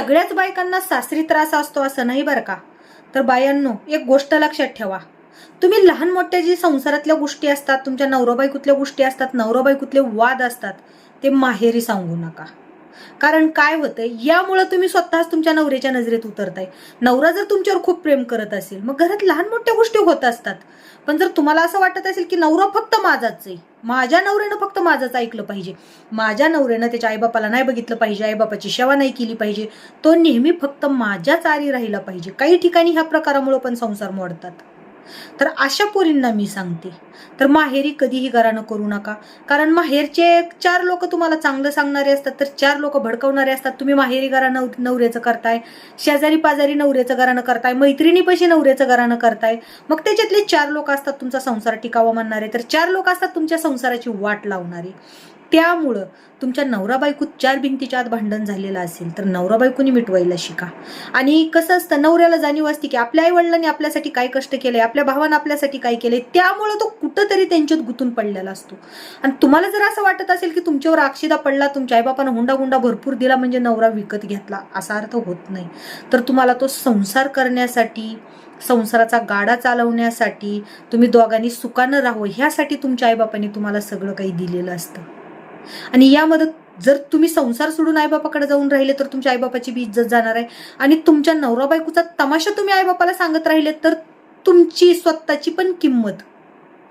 सगळ्याच बायकांना सासरी त्रास असतो असं नाही बरं का? तर बायांनो एक गोष्ट लक्षात ठेवा. तुम्ही लहान मोठ्या जी संसारातल्या गोष्टी असतात तुमच्या नवराबाईकुतल्या गोष्टी असतात नवराबाईकुतले वाद असतात ते माहेरी सांगू नका. कारण काय होतंय यामुळं तुम्ही स्वतःच तुमच्या नवऱ्याच्या नजरेत उतरताय. नवरा जर तुमच्यावर खूप प्रेम करत असेल मग घरात लहान मोठ्या गोष्टी होत असतात. पण जर तुम्हाला असं वाटत असेल की नवरा फक्त माझाच आहे माझ्या नवऱ्यानं फक्त माझंच ऐकलं पाहिजे माझ्या नवऱ्यानं त्याच्या आईबापाला नाही बघितलं पाहिजे आईबापाची सेवा नाही केली पाहिजे तो नेहमी फक्त माझ्याच आरी राहिला पाहिजे. काही ठिकाणी ह्या प्रकारामुळे पण संसार मोडतात. तर अशा पोरींना मी सांगते. तर माहेरी कधीही घरानं करू नका. कारण माहेरचे चार लोक तुम्हाला चांगलं सांगणारे असतात तर चार लोक भडकवणारे असतात. तुम्ही माहेरी घरानं नवऱ्याचं करताय शेजारी पाजारी नवऱ्याचं घरानं करताय मैत्रिणीपाशी नवऱ्याचं घरानं करताय. मग त्याच्यातले चार लोक असतात तुमचा संसार टिकावा म्हणणारे. तर चार लोक असतात तुमच्या संसाराची वाट लावणारे. त्यामुळं तुमच्या नवरा बायकोत चार भिंतीच्या आत भांडण झालेलं असेल तर नवरा बायकोनी मिटवायला शिका. आणि कसं असतं नवऱ्याला जाणीव असते की आपल्या आई वडिलांनी आपल्यासाठी काय कष्ट केले आपल्या भावानं आपल्यासाठी काय केले त्यामुळं तो कुठंतरी त्यांच्यात गुंतून पडलेला असतो. आणि तुम्हाला जर असं वाटत असेल की तुमच्यावर आक्षेदा पडला तुमच्या आईबापानं हुंडा गुंडा भरपूर दिला म्हणजे नवरा विकत घेतला असा अर्थ होत नाही. तर तुम्हाला तो संसार करण्यासाठी संसाराचा गाडा चालवण्यासाठी तुम्ही दोघांनी सुखानं राहावं ह्यासाठी तुमच्या आईबापांनी तुम्हाला सगळं काही दिलेलं असतं. आणि यामध्ये जर तुम्ही संसार सोडून आईबापाकडे जाऊन राहिले तर तुमच्या आईबापाची बी इज्जत जाणार आहे. आणि तुमच्या नवरा बायकोचा तमाशा तुम्ही आईबापाला सांगत राहिले तर तुमची स्वतःची पण किंमत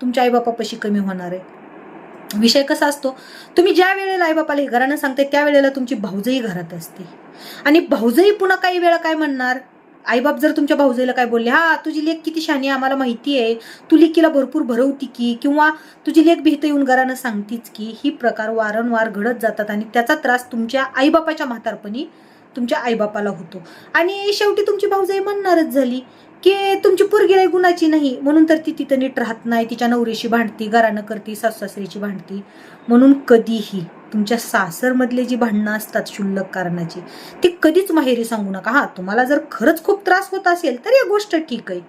तुमच्या आईबापापाशी कमी होणार आहे. विषय कसा असतो? तुम्ही ज्या वेळेला आईबापाला हे घरानं सांगते त्या वेळेला तुमची भाऊजही घरात असते. आणि भाऊजही पुन्हा काही वेळा काय म्हणणार? आईबाप जर तुमच्या भाऊजाईला काय बोलले हा तुझी लेख किती शानी आहे, आम्हाला माहिती आहे. तू लेखीला भरपूर भरवती की किंवा तुझी लेख भीत येऊन घरानं सांगतीच की ही प्रकार वारंवार घडत जातात आणि त्याचा त्रास तुमच्या आईबापाच्या म्हातारपणी तुमच्या आईबापाला होतो. आणि शेवटी तुमची भाऊजाई म्हणणारच झाली की तुमची पोरगी गुणाची नाही म्हणून तर ती तिथं नीट राहत नाही तिच्या नवरेशी भांडती घरानं करती सासू-सासरीची भांडती म्हणून कधीही. तुमच्या सासरमधले जी भांडणं असतात क्षुल्लक कारणाची ती कधीच माहेरी सांगू नका. हा तुम्हाला जर खरंच खूप त्रास होत असेल तर या गोष्ट ठीक आहे.